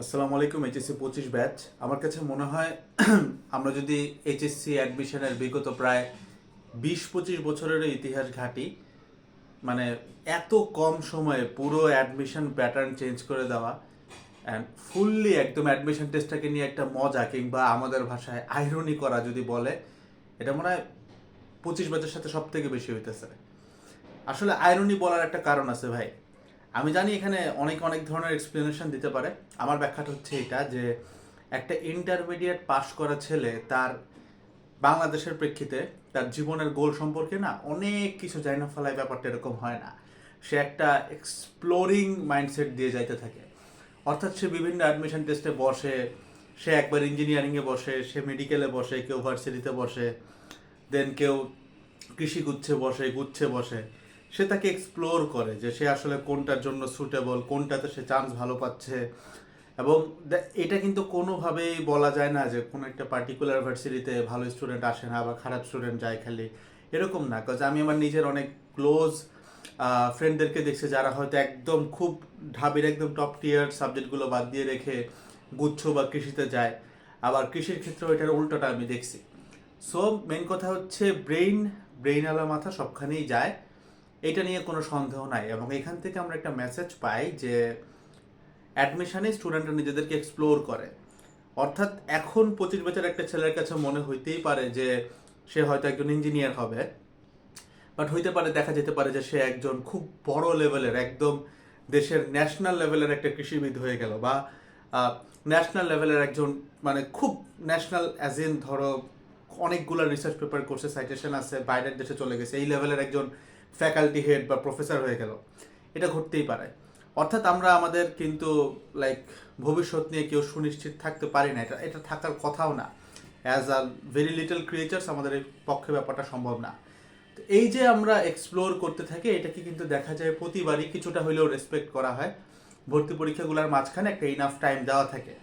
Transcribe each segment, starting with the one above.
আসসালামু আলাইকুম এইচএসসি পঁচিশ ব্যাচ আমার কাছে মনে হয় আমরা যদি এইচএসসি অ্যাডমিশনের বিগত প্রায় বিশ পঁচিশ বছরের ইতিহাস ঘাটি মানে এত কম সময়ে পুরো অ্যাডমিশন প্যাটার্ন চেঞ্জ করে দেওয়া অ্যান্ড ফুললি একদম অ্যাডমিশন টেস্টটাকে নিয়ে একটা মজা কিংবা আমাদের ভাষায় আইরনি করা যদি বলে, এটা মনে হয় পঁচিশ ব্যাচের সাথে সব থেকে বেশি হইতেছে। আসলে আইরনি বলার একটা কারণ আছে ভাই। আমি জানি এখানে অনেক অনেক ধরনের এক্সপ্লেনেশন দিতে পারে। আমার ব্যাখ্যাটা হচ্ছে এটা যে একটা ইন্টারমিডিয়েট পাশ করা ছেলে তার বাংলাদেশের প্রেক্ষিতে তার জীবনের গোল সম্পর্কে না অনেক কিছু জানি না ফেলায় ব্যাপারটা এরকম হয় না। সে একটা এক্সপ্লোরিং মাইন্ডসেট দিয়ে যাইতে থাকে। অর্থাৎ সে বিভিন্ন অ্যাডমিশন টেস্টে বসে, সে একবার ইঞ্জিনিয়ারিংয়ে বসে, সে মেডিকেলে বসে, কেউ ভার্সিটিতে বসে দেন কেউ কৃষি গুচ্ছে বসে গুচ্ছে বসে। সে তাকে এক্সপ্লোর করে যে সে আসলে কোনটার জন্য সুটেবল কোনটাতে সে চান্স ভালো পাচ্ছে। এবং এটা কিন্তু কোনোভাবেই বলা যায় না যে কোনো একটা পার্টিকুলার ভার্সিটিতে ভালো স্টুডেন্ট আসে না বা খারাপ স্টুডেন্ট যায় খালি। এরকম না কাজ আমি আমার নিজের অনেক ক্লোজ ফ্রেন্ডদেরকে দেখছি যারা হয়তো একদম খুব ঢাবির একদম টপ টিয়ার সাবজেক্টগুলো বাদ দিয়ে রেখে গুচ্ছ বা কৃষিতে যায়। আবার কৃষির ক্ষেত্রেও এটার উল্টোটা আমি দেখছি। সো মেন কথা হচ্ছে ব্রেইন ব্রেইন আলা মাথা সবখানেই যায়। এটা নিয়ে কোনো সন্দেহ নাই এবং এখান থেকে আমরা একটা মেসেজ পাই যে অ্যাডমিশনে স্টুডেন্টরা নিজেদেরকে এক্সপ্লোর করে। অর্থাৎ এখন পঁচিশ বছর একটা ছেলের কাছে মনে হইতেই পারে যে সে হয়তো একজন ইঞ্জিনিয়ার হবে বাট হইতে পারে, দেখা যেতে পারে যে সে একজন খুব বড় লেভেলের একদম দেশের ন্যাশনাল লেভেলের একটা কৃষিবিদ হয়ে গেল বা ন্যাশনাল লেভেলের একজন মানে খুব ন্যাশনাল অ্যাজ ইন ধরো অনেকগুলো রিসার্চ পেপার কোর্সে সাইটেশন আছে, বাইরের দেশে চলে গেছে, এই লেভেলের একজন ফ্যাকাল্টি হেড বা প্রফেসর হয়ে গেল। এটা ঘটতেই পারে। অর্থাৎ আমরা আমাদের কিন্তু লাইক ভবিষ্যৎ নিয়ে কেউ সুনিশ্চিত থাকতে পারি না। এটা এটা থাকার কথাও না। As a very little creatures আমাদের এই পক্ষে ব্যাপারটা সম্ভব না। তো এই যে আমরা এক্সপ্লোর করতে থাকি, এটাকে কিন্তু দেখা যায় প্রতিবারই কিছুটা হলেও রেসপেক্ট করা হয়। ভর্তি পরীক্ষাগুলোর মাঝখানে একটা ইনাফ টাইম দেওয়া থাকে।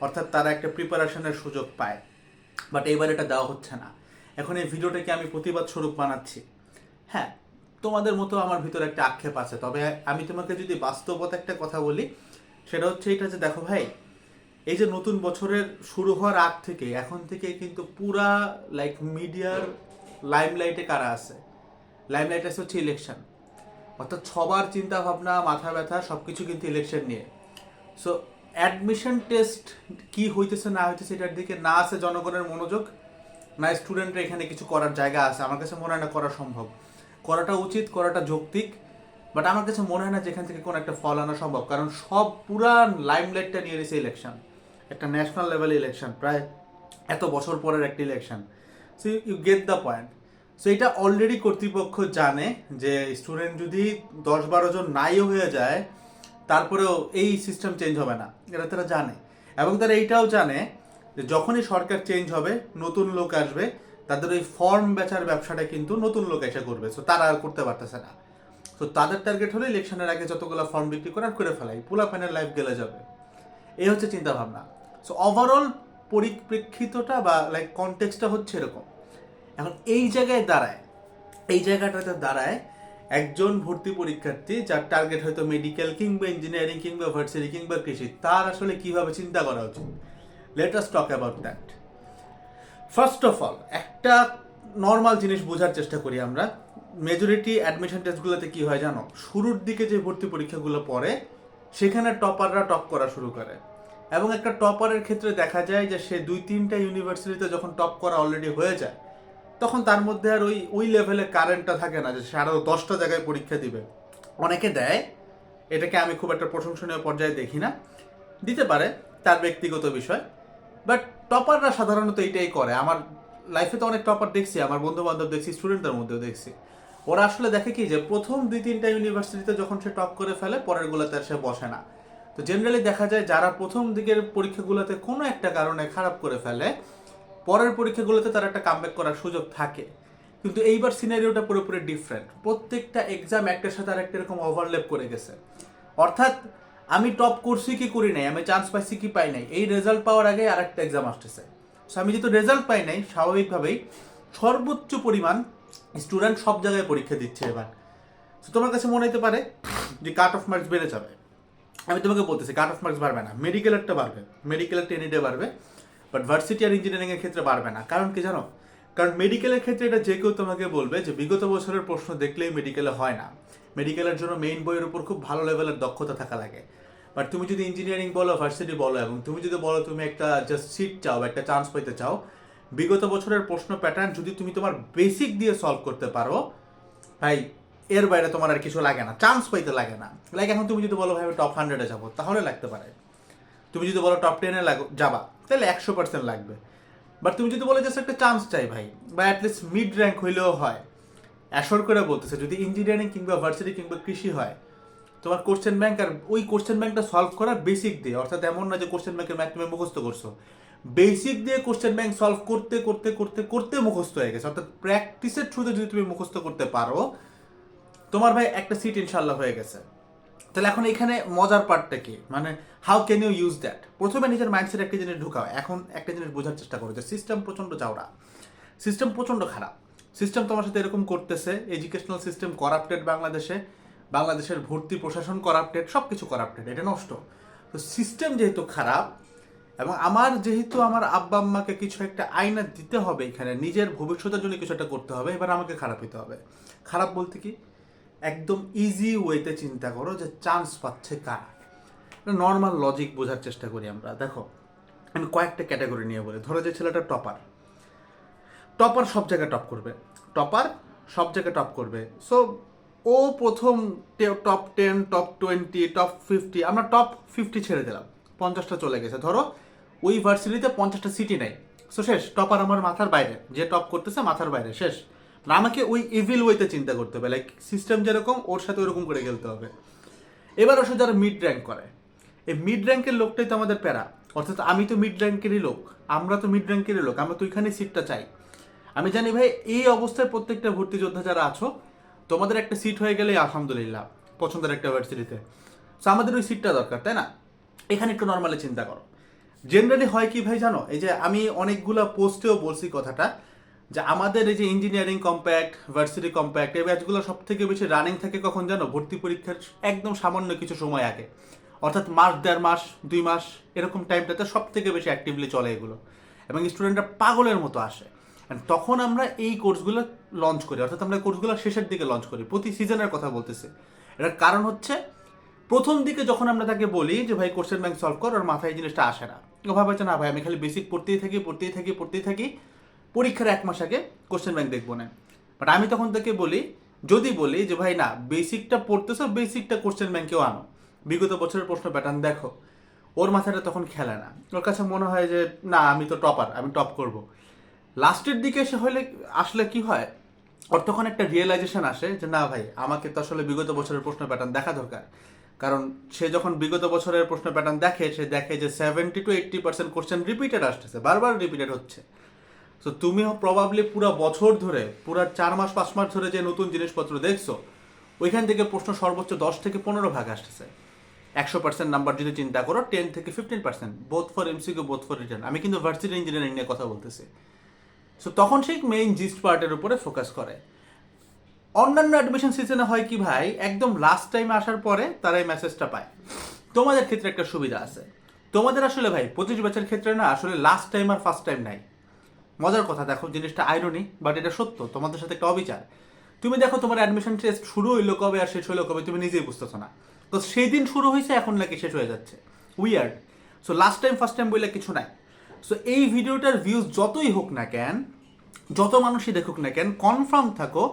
অর্থাৎ তারা একটা প্রিপারেশনের সুযোগ পায়। বাট এইবার এটা দেওয়া হচ্ছে না। এখন এই ভিডিওটাকে আমি প্রতিবাদ স্বরূপ বানাচ্ছি। হ্যাঁ তোমাদের মতো আমার ভিতরে একটা আক্ষেপ আছে। তবে আমি তোমাকে যদি বাস্তবতা একটা কথা বলি, সেটা হচ্ছে এটা যে দেখো ভাই, এই যে নতুন বছরের শুরু হওয়ার আগ থেকে, এখন থেকে কিন্তু পুরা লাইক মিডিয়ার লাইমলাইটে কারা আছে? লাইমলাইট আছে হচ্ছে ইলেকশন অর্থাৎ সবার চিন্তা ভাবনা, মাথা ব্যথা সব কিছু কিন্তু ইলেকশন নিয়ে। সো অ্যাডমিশন টেস্ট কি হইতেছে, না হইতেছে, এটার দিকে না আছে জনগণের মনোযোগ, না স্টুডেন্টরা এখানে কিছু করার জায়গা আছে। আমার কাছে মনে হয় না করা সম্ভব। করাটা উচিত, করাটা যৌক্তিক বাট আমার কাছে মনে হয় না যেখান থেকে কোনো একটা ফল আনা সম্ভব, কারণ সব পুরা লাইমলাইটটা নিয়ে নিয়েছে ইলেকশন একটা ন্যাশনাল লেভেল ইলেকশন প্রায় এত বছর পরের একটা election so you get the point so এটা অলরেডি কর্তৃপক্ষ জানে যে স্টুডেন্ট যদি দশ বারো জন নাইও হয়ে যায়, তারপরেও এই সিস্টেম চেঞ্জ হবে না। এটা তারা জানে। এবং তারা এইটাও জানে যে যখনই সরকার চেঞ্জ হবে, নতুন লোক আসবে তাদের ওই ফর্ম বেচার ব্যবসাটা কিন্তু নতুন লোক এসে করবে। সো তারা আর করতে পারতেছে না। তো তাদের টার্গেট হলে ইলেকশনের আগে যতগুলো ফর্ম বিক্রি করে আর করে ফেলাই। পুলা প্যানের লাইফ গেলে যাবে। এই হচ্ছে চিন্তা ভাবনা সো ওভারঅল পরিপ্রেক্ষিতটা বা লাইক কনটেক্সটা হচ্ছে এরকম। এখন এই জায়গায় দাঁড়ায়, এই জায়গাটাতে দাঁড়ায় একজন ভর্তি পরীক্ষার্থী যার টার্গেট হয়তো মেডিকেল কিংবা ইঞ্জিনিয়ারিং কিংবা ভার্সিটি কিংবা কৃষি, তার আসলে কীভাবে চিন্তা করা উচিত? Let us talk about that first of all একটা নর্মাল জিনিস বোঝার চেষ্টা করি আমরা। মেজরিটি অ্যাডমিশন টেস্টগুলোতে কি হয় জানো? শুরুর দিকে যে ভর্তি পরীক্ষাগুলো পড়ে, সেখানে টপাররা টপ করা শুরু করে। এবং একটা টপারের ক্ষেত্রে দেখা যায় যে সে দুই তিনটা ইউনিভার্সিটিতে যখন টপ করা অলরেডি হয়ে যায়, তখন তার মধ্যে আর ওই ওই লেভেলে কারেন্টটা থাকে না যে সে আরও দশটা জায়গায় পরীক্ষা দিবে। অনেকে দেয়, এটাকে আমি খুব একটা প্রশংসনীয় পর্যায়ে দেখি না। দিতে পারে, তার ব্যক্তিগত বিষয়। বাট টপাররা সাধারণত এইটাই করে। আমার লাইফে তো অনেক টপার দেখছি, আমার বন্ধু বান্ধব দেখছি স্টুডেন্টদের মধ্যেও দেখছি। ওরা আসলে দেখে কি যে, প্রথম দুই তিনটা ইউনিভার্সিটিতে যখন সে টপ করে ফেলে পরের গুলোতে আর সে বসে না। তো জেনারেলি দেখা যায় যারা প্রথম দিকের পরীক্ষাগুলোতে কোনো একটা কারণে খারাপ করে ফেলে, পরের পরীক্ষাগুলোতে তার একটা কামব্যাক করার সুযোগ থাকে। কিন্তু এইবার সিনারিওটা পুরোপুরি ডিফারেন্ট প্রত্যেকটা এক্সাম একটার সাথে আরেকটা এরকম ওভারলেপ করে গেছে। অর্থাৎ আমি টপ করছি কি করি নাই, আমি চান্স পাইছি কি পাই নাই, এই রেজাল্ট পাওয়ার আগে আরেকটা এক্সাম আসতেছে। সো আমি যেহেতু রেজাল্ট পাই নাই, স্বাভাবিকভাবেই সর্বোচ্চ পরিমাণ স্টুডেন্ট সব জায়গায় পরীক্ষা দিচ্ছে এবার। তো তোমার কাছে মনে হতে পারে যে কাট অফ মার্কস বেড়ে যাবে। আমি তোমাকে বলতেছি কাট অফ মার্কস বাড়বে না মেডিকেলেরটা বাড়বে মেডিকেলেরটা এনি ডে বাড়বে বাট ভার্সিটি আর ইঞ্জিনিয়ারিংয়ের ক্ষেত্রে বাড়বে না। কারণ কি জানো? কারণ মেডিকেলের ক্ষেত্রে এটা যে কেউ তোমাকে বলবে যে বিগত বছরের প্রশ্ন দেখলেই মেডিকেলে হয় না। মেডিকেলের জন্য মেইন বইয়ের উপর খুব ভালো লেভেলের দক্ষতা থাকা লাগে। বাট তুমি যদি ইঞ্জিনিয়ারিং বলো ভার্সিটি বলো, এবং তুমি যদি বলো তুমি একটা জাস্ট সিট চাও একটা চান্স পেতে চাও, বিগত বছরের প্রশ্ন প্যাটার্ন যদি তুমি তোমার বেসিক দিয়ে সলভ করতে পারো, ভাই, এর বাইরে তোমার আর কিছু লাগে না চান্স পাইতে লাগে না। লাইক এখন তুমি যদি বলো, ভাই টপ হান্ড্রেডে যাব তাহলে লাগতে পারে। তুমি যদি বলো টপ টেনে লাগো, যাবা তাহলে একশো পার্সেন্ট লাগবে। বাট তুমি যদি বলো জাস্ট একটা চান্স চাই ভাই বা অ্যাটলিস্ট মিড র্যাঙ্ক হইলেও হয়। অ্যাশোর করে বলতেছে, যদি ইঞ্জিনিয়ারিং কিংবা ভার্সিটি কিংবা কৃষি হয় তোমার কোশ্চেন ব্যাংক আর ওই কোশ্চেন ব্যাংকটা সলভ করা বেসিক দিয়ে, অর্থাৎ এমন না যে কোশ্চেন ব্যাংকের ম্যাথ তুমি মুখস্থ করছ। বেসিক দিয়ে কোশ্চেন ব্যাংক সলভ করতে করতে করতে করতে মুখস্থ হয়ে গেছে। অর্থাৎ প্র্যাকটিসের থ্রুতে যদি তুমি মুখস্থ করতে পারো, তোমার ভাই একটা সিট ইনশাল্লাহ হয়ে গেছে। তাহলে এখন এখানে মজার পার্টটা কি? মানে how can you use that প্রথমে নিজের মাইন্ডসেট একটা জিনিস ঢুকাও। এখন একটা জিনিস বোঝার চেষ্টা করো যে সিস্টেম প্রচণ্ড চাওড়া। সিস্টেম প্রচণ্ড খারাপ। সিস্টেম তোমার সাথে এরকম করতেছে। এডুকেশনাল সিস্টেম করাপ্টেড বাংলাদেশে বাংলাদেশের ভর্তি প্রশাসন করাপ্টেড সব কিছু করাপ্টেড এটা নষ্ট। তো সিস্টেম যেহেতু খারাপ, এবং আমার যেহেতু আমার আব্বা আম্মাকে কিছু একটা আইনা দিতে হবে এখানে, নিজের ভবিষ্যতের জন্য কিছু একটা করতে হবে, এবার আমাকে খারাপ হতে হবে। খারাপ বলতে কি? একদম ইজি ওয়েতে চিন্তা করো যে চান্স পাচ্ছে কারা। নর্মাল লজিক বোঝার চেষ্টা করি আমরা। দেখো, আমি কয়েকটা ক্যাটাগরি নিয়ে বলি। ধরো যে ছেলেটা টপার টপার সব জায়গায় টপ করবে। টপার সব জায়গায় টপ করবে। সো ও প্রথম top ten top twenty top fifty আমরা টপ ফিফটি ছেড়ে দিলাম। পঞ্চাশটা চলে গেছে। ধরো, ওই ভার্সিটিতে পঞ্চাশটা সিটি নেই। সো শেষ। টপার আমার মাথার বাইরে। যে টপ করতেছে মাথার বাইরে। শেষ। না আমাকে ওই ইভিল ওয়েতে চিন্তা করতে হবে। লাইক সিস্টেম যেরকম, ওর সাথে ওরকম করে খেলতে হবে। এবার আসলে যারা মিড র্যাঙ্ক করে। এই মিড র্যাঙ্কের লোকটাই তো আমাদের প্যারা। অর্থাৎ আমি তো মিড র্যাঙ্কেরই লোক। আমরা তো মিড র্যাঙ্কেরই লোক। আমরা তো ওইখানে সিটটা চাই। আমি জানি ভাই, এই অবস্থায় প্রত্যেকটা ভর্তি যোদ্ধা যারা আছো তোমাদের একটা সিট হয়ে গেলে আলহামদুলিল্লাহ, পছন্দের একটা ভার্সিটিতে সো আমাদের ওই সিটটা দরকার, তাই না? এখানে একটু নর্মালি চিন্তা করো। জেনারেলি হয় কি ভাই জানো? এই যে আমি অনেকগুলো পোস্টেও বলছি কথাটা, যে আমাদের এই যে ইঞ্জিনিয়ারিং কম্প্যাক্ট ভার্সিটি কম্প্যাক্ট এই ব্যাচগুলো সব থেকে বেশি রানিং থাকে কখন জানো? ভর্তি পরীক্ষার একদম সামান্য কিছু সময় আগে। অর্থাৎ মাস, দেড় মাস, দুই মাস, এরকম টাইমটাতে সব থেকে বেশি অ্যাক্টিভলি চলে এগুলো। এবং স্টুডেন্টরা পাগলের মতো আসে। তখন আমরা এই কোর্সগুলো লঞ্চ করি। অর্থাৎ আমরা কোর্সগুলো শেষের দিকে লঞ্চ করি। প্রতি সিজনের কথা বলতেছে। এটার কারণ হচ্ছে, প্রথম দিকে যখন আমরা তাকে বলি যে, ভাই কোশ্চেন ব্যাংক সলভ কর, ওর মাথায় জিনিসটা আসে না। ও ভাবে না ভাই, আমি খালি বেসিক পড়তেই থাকি পড়তেই থাকি পড়তেই থাকি। পরীক্ষার এক মাস আগে কোশ্চেন ব্যাংক দেখব না। বাট আমি তখন তাকে বলি, যদি বলি যে, ভাই, না বেসিকটা পড়তেছো বেসিকটা কোশ্চেন ব্যাংকেও আনো। বিগত বছরের প্রশ্ন প্যাটার্ন দেখো। ওর মাথাটা তখন খেলে না। ওর কাছে মনে হয় যে, না, আমি তো টপার আমি টপ করব। লাস্টের দিকে এসে হলে, আসলে কি হয়? তখন একটা রিয়েলাইজেশন আসে যে, না ভাই, আমাকে তো আসলে বিগত বছরের প্রশ্ন প্যাটার্ন দেখা দরকার। কারণ সে যখন বিগত বছরের প্রশ্ন প্যাটার্ন দেখে, সে দেখে যে seventy to eighty percent question repeated আসতেছে, বারবার রিপিটেড হচ্ছে। তো তুমিও প্রবাবলি পুরো বছর ধরে, পুরো চার মাস, পাঁচ মাস ধরে যে নতুন জিনিসপত্র দেখছ, ওইখান থেকে প্রশ্ন সর্বোচ্চ দশ থেকে পনেরো ভাগ আসতেছে। একশো পার্সেন্ট নাম্বার যদি চিন্তা করো টেন থেকে fifteen percent both for MCQ both for written আমি কিন্তু ভার্সিটি ইঞ্জিনিয়ারিং নিয়ে কথা বলতেছি। সো তখন সেই মেইন জিস্ট পার্টের উপরে ফোকাস করে। অন্যান্য অ্যাডমিশন সিজনে হয় কি ভাই, একদম লাস্ট টাইমে আসার পরে তারা এই মেসেজটা পায়। তোমাদের ক্ষেত্রে একটা সুবিধা আছে। তোমাদের আসলে ভাই, পঁচিশ বছরের ক্ষেত্রে না আসলে লাস্ট টাইম আর ফার্স্ট টাইম নাই। মজার কথা, দেখো জিনিসটা আইরনি বাট এটা সত্য, তোমাদের সাথে একটা অবিচার। তুমি দেখো তোমার অ্যাডমিশন টেস্ট শুরু হইল কবে আর শেষ হইল কবে, তুমি নিজেই বুঝতেছো না। তো সেই দিন শুরু হয়েছে এখন নাকি শেষ হয়ে যাচ্ছে। Weird so last time first time বললে কিছু নাই। সো এই ভিডিওটার ভিউজ যতই হোক না কেন, যত মানুষই দেখুক না কেন কনফার্ম থাকো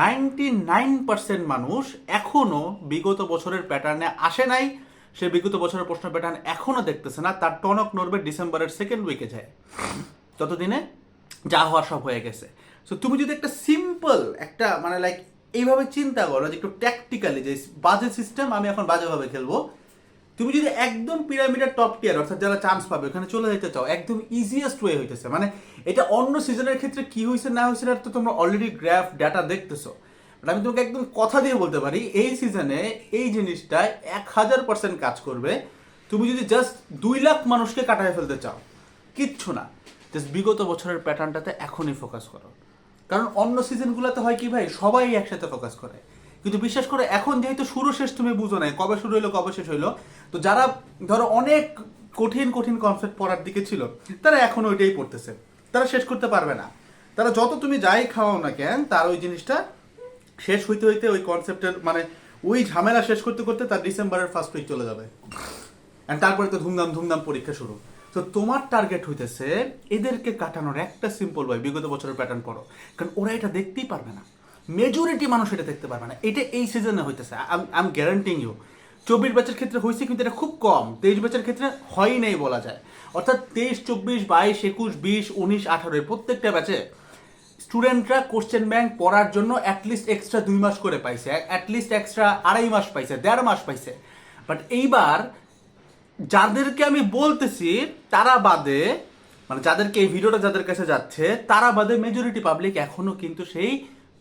নাইনটি নাইন পার্সেন্ট মানুষ এখনও বিগত বছরের প্যাটার্নে আসে নাই। সে বিগত বছরের প্রশ্ন প্যাটার্ন এখনও দেখতেছে না, তার টনক নড়বে ডিসেম্বরের সেকেন্ড উইকে যায়। ততদিনে যা হওয়ার সব হয়ে গেছে। সো তুমি যদি একটা সিম্পল একটা মানে লাইক এইভাবে চিন্তা করো যে একটু ট্যাকটিক্যালি যে বাজে সিস্টেম আমি এখন বাজেভাবে খেলব তুমি যদি একদম পিরামিডের টপ টিয়ার অর্থাৎ যারা চান্স পাবে, ওখানে চলে যেতে চাও, একদম ইজিয়েস্ট ওয়ে হইতেছে। মানে এটা অন্য সিজনের ক্ষেত্রে কি হয়েছে না হয়েছে তো তোমরা অলরেডি গ্রাফ ডাটা দেখতেছো। But আমি তোমাকে একদম কথা দিয়ে বলতে পারি, এই সিজনে এই জিনিসটা এক হাজার পার্সেন্ট কাজ করবে। তুমি যদি জাস্ট দুই লাখ মানুষকে কাটায় ফেলতে চাও, কিচ্ছু না। জাস্ট বিগত বছরের প্যাটার্নটাতে এখনই ফোকাস করো। কারণ অন্য সিজনগুলোতে হয় কি ভাই, সবাই একসাথে ফোকাস করে। কিন্তু বিশ্বাস করে, এখন যেহেতু শুরু শেষ তুমি বুঝো নাই, কবে শুরু হলো কবে শেষ হইল, তো যারা ধরো অনেক কঠিন কঠিন কনসেপ্ট পড়ার দিকে ছিল, তারা এখন ওইটাই পড়তেছে। তারা শেষ করতে পারবে না। তারা যত তুমি যাই খাওয়াও না কেন, তার ওই জিনিসটা শেষ হইতে হইতে ওই কনসেপ্টের মানে ওই ঝামেলা শেষ করতে করতে তার ডিসেম্বরের ফার্স্ট উইক চলে যাবে। তারপরে তো ধুমধাম ধুমধাম পরীক্ষা শুরু। তো তোমার টার্গেট হইতেছে এদেরকে কাটানোর একটা সিম্পল ওয়ে বিগত বছরের প্যাটার্ন পড়ো। কারণ ওরা এটা দেখতেই পারবে না। মেজরিটি মানুষ এটা দেখতে পারবে না। এটা এই সিজনে হইতেছে। আই এম গ্যারান্টিং ইউ চব্বিশ ব্যাচের ক্ষেত্রে হয়েছে কিন্তু এটা খুব কম। তেইশ ব্যাচের ক্ষেত্রে হয়ই নাই বলা যায়। অর্থাৎ তেইশ, চব্বিশ, বাইশ, একুশ, বিশ, উনিশ, আঠারো প্রত্যেকটা ব্যাচে স্টুডেন্টরা কোশ্চেন ব্যাংক পড়ার জন্য অ্যাটলিস্ট এক্সট্রা দুই মাস করে পাইছে। অ্যাটলিস্ট এক্সট্রা আড়াই মাস পাইছে, দেড় মাস পাইছে। বাট এইবার যাদেরকে আমি বলতেছি, তারা বাদে মানে যাদেরকে এই ভিডিওটা যাদের কাছে যাচ্ছে, তারা বাদে মেজরিটি পাবলিক এখনও কিন্তু সেই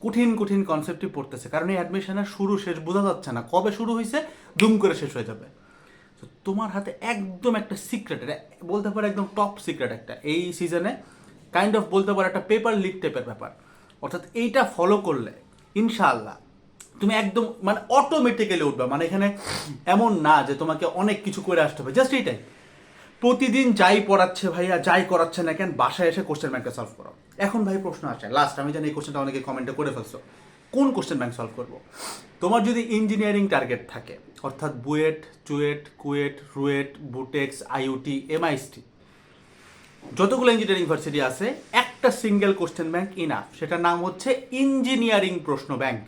কঠিন কঠিন কনসেপ্টই পড়তেছে। কারণ এই অ্যাডমিশনের শুরু শেষ, বোঝা যাচ্ছে না। কবে শুরু হয়েছে দুম করে শেষ হয়ে যাবে। তোমার হাতে একদম একটা সিক্রেট এটা বলতে পারো একদম টপ সিক্রেট একটা। এই সিজনে কাইন্ড অফ বলতে পারো একটা পেপার লিক টাইপের ব্যাপার। অর্থাৎ এইটা ফলো করলে, ইনশাআল্লাহ, তুমি একদম মানে অটোমেটিক্যালি উঠবে। মানে এখানে এমন না যে তোমাকে অনেক কিছু করে আসতে হবে। জাস্ট এইটাই। প্রতিদিন যাই পড়াচ্ছে ভাইয়া, যাই করাচ্ছে না কেন, বাসায় এসে কোশ্চেন ব্যাংকটা সলভ করো। এখন ভাই প্রশ্ন আসে লাস্ট আমি জানি এই কোশ্চেনটা অনেকে কমেন্টে করে ফেলছো। কোন কোশ্চেন ব্যাংক সলভ করব? তোমার যদি ইঞ্জিনিয়ারিং টার্গেট থাকে, অর্থাৎ বুয়েট, চুয়েট, কুয়েট, রুয়েট, বুটেক্স আইওটি এমআইএসটি যতগুলো ইঞ্জিনিয়ারিং ইউনিভার্সিটি আছে, একটা সিঙ্গেল কোশ্চেন ব্যাংক ইনাফ সেটার নাম হচ্ছে ইঞ্জিনিয়ারিং প্রশ্ন ব্যাংক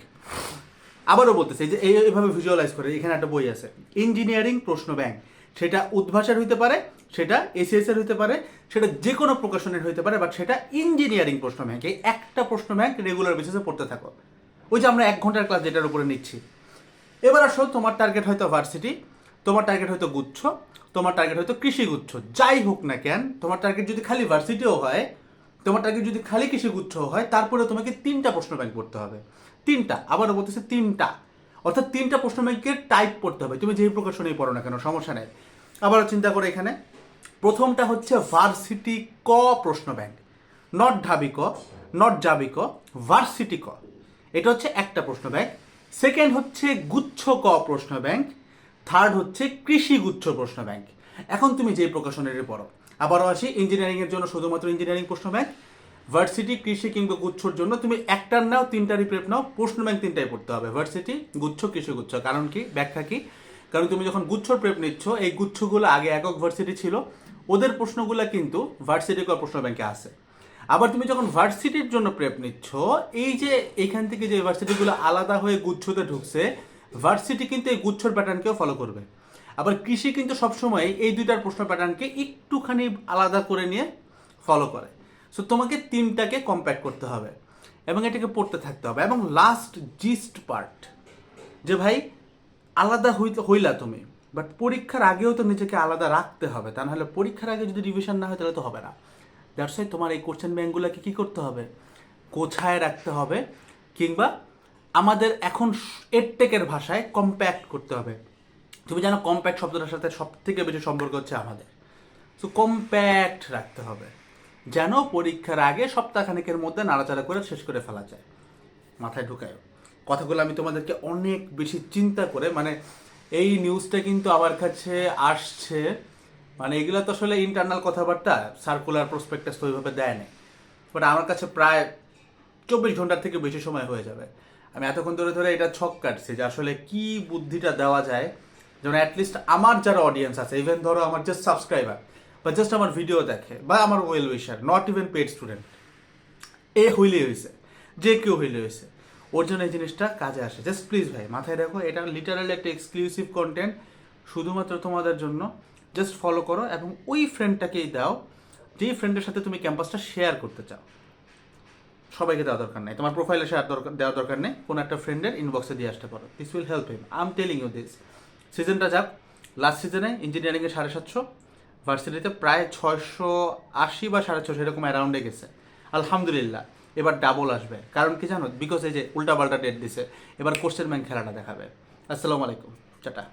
আবারও বলতেছে যে এইভাবে ভিজুয়ালাইজ করে, এখানে একটা বই আছে ইঞ্জিনিয়ারিং প্রশ্ন ব্যাংক সেটা উদ্ভাসের হইতে পারে সেটা এসিএস এর হইতে পারে, সেটা যে কোনো প্রকাশনের হইতে পারে বাট সেটা ইঞ্জিনিয়ারিং প্রশ্ন ব্যাংক এই একটা প্রশ্ন ব্যাংক রেগুলার বেসিসে পড়তে থাকো। ওই যে আমরা এক ঘণ্টার ক্লাস যেটার উপরে নিচ্ছি। এবার আসো, তোমার টার্গেট হয়তো ভার্সিটি তোমার টার্গেট হয়তো গুচ্ছ, তোমার টার্গেট হয়তো কৃষি গুচ্ছ, যাই হোক না কেন, তোমার টার্গেট যদি খালি ভার্সিটিও হয়, তোমার টার্গেট যদি খালি কৃষি গুচ্ছ হয় তারপরে তোমাকে তিনটা প্রশ্ন ব্যাংক পড়তে হবে। তিনটা, আবারও বলতেছে তিনটা। অর্থাৎ তিনটা প্রশ্ন ব্যাংকের টাইপ পড়তে হবে। তুমি যেই প্রকাশনেই পড়ো না কেন, সমস্যা নেই। আবারও চিন্তা করে এখানে। প্রথমটা হচ্ছে ভার্সিটি ক প্রশ্ন ব্যাংক নট ঢাবি ক নট জাবি ক ভার্সিটি ক। এটা হচ্ছে একটা প্রশ্ন ব্যাংক সেকেন্ড হচ্ছে গুচ্ছ ক প্রশ্ন ব্যাংক থার্ড হচ্ছে কৃষি গুচ্ছ প্রশ্ন ব্যাংক এখন তুমি যে প্রকাশনের পড়ো। আবারও আসি ইঞ্জিনিয়ারিং এর জন্য শুধুমাত্র ইঞ্জিনিয়ারিং প্রশ্ন ব্যাংক ভার্সিটি কৃষি কিংবা গুচ্ছর জন্য তুমি একটার নাও তিনটারই প্রেপ নাও, প্রশ্ন ব্যাংক তিনটাই পড়তে হবে। ভার্সিটি গুচ্ছ, কৃষি, গুচ্ছ। কারণ কি? ব্যাখ্যা কি? কারণ তুমি যখন গুচ্ছর প্রেপ নিচ্ছ, এই গুচ্ছগুলো আগে একক ভার্সিটি ছিল। ওদের প্রশ্নগুলো কিন্তু ভার্সিটি ক প্রশ্ন ব্যাংকে আছে। আবার তুমি যখন ভার্সিটির জন্য প্রেপ নিচ্ছ, এই যে এখান থেকে যে ভার্সিটিগুলো আলাদা হয়ে গুচ্ছতে ঢুকছে ভার্সিটি কিন্তু এই গুচ্ছর প্যাটার্নকেও ফলো করবে। আবার কৃষি কিন্তু সবসময় এই দুইটার প্রশ্ন প্যাটার্নকে একটুখানি আলাদা করে নিয়ে ফলো করে। সো তোমাকে তিনটাকে কম্প্যাক্ট করতে হবে এবং এটাকে পড়তে থাকতে হবে। এবং লাস্ট জিস্ট পার্ট যে ভাই, আলাদা হইলা তুমি। বাট পরীক্ষার আগেও তো নিজেকে আলাদা রাখতে হবে। তা নাহলে পরীক্ষার আগে যদি রিভিশন না হয়, তাহলে তো হবে না। দ্যাটস ওয়াই তোমার এই কোশ্চেন ব্যাংকগুলোকে কী করতে হবে? কোছায় রাখতে হবে, কিংবা আমাদের এখন এডটেকের ভাষায় কম্প্যাক্ট করতে হবে। তুমি জানো কম্প্যাক্ট শব্দটার সাথে সব থেকে বেশি সম্পর্ক হচ্ছে আমাদের। সো কম্প্যাক্ট রাখতে হবে। যেন পরীক্ষার আগে সপ্তাহখানেকের মধ্যে নাড়াচাড়া করে শেষ করে ফেলা যায়। মাথায় ঢুকায় কথাগুলো আমি তোমাদেরকে অনেক বেশি চিন্তা করে মানে এই নিউজটা কিন্তু আমার কাছে আসছে। মানে এগুলো তো আসলে ইন্টারনাল কথাবার্তা সার্কুলার প্রসপেক্টাস তো ওইভাবে দেয় না বাট আমার কাছে প্রায় চব্বিশ ঘণ্টার থেকে বেশি সময় হয়ে যাবে। আমি এতক্ষণ ধরে ধরে এটা ছক কাটছি যে আসলে কি বুদ্ধিটা দেওয়া যায়। যেমন অ্যাটলিস্ট আমার যারা অডিয়েন্স আছে ইভেন ধরো আমার জাস্ট সাবস্ক্রাইবার বা জাস্ট আমার ভিডিও দেখে, বা আমার well wisher not even paid student এ হইলেই হয়েছে যে কেউ হইলে হয়েছে ওর জন্য এই জিনিসটা কাজে আসে। জাস্ট প্লিজ ভাই, মাথায় রাখো, এটা লিটারালি একটা এক্সক্লুসিভ কন্টেন্ট শুধুমাত্র তোমাদের জন্য। জাস্ট ফলো করো এবং ওই ফ্রেন্ডটাকেই দাও যেই ফ্রেন্ডের সাথে তুমি ক্যাম্পাসটা শেয়ার করতে চাও। সবাইকে দেওয়া দরকার নেই। তোমার প্রোফাইলে শেয়ার দরকার দেওয়া দরকার নেই। কোনো একটা ফ্রেন্ডের ইনবক্সে দিয়ে আসতে পারো। This will help him I am telling you this সিজনটা যাক। লাস্ট সিজনে ইঞ্জিনিয়ারিংয়ে সাড়ে সাতশো ভার্সিটিতে প্রায় ছয়শো আশি বা সাড়ে ছশো এরকম অ্যারাউন্ডে গেছে। আলহামদুলিল্লাহ। এবার ডাবল আসবে। কারণ কি জানো? বিকজ এই যে উল্টাপাল্টা ডেট দিছে, এবার কোশ্চেন ব্যাংক খেলাটা দেখাবে। আসসালামু আলাইকুম চাটা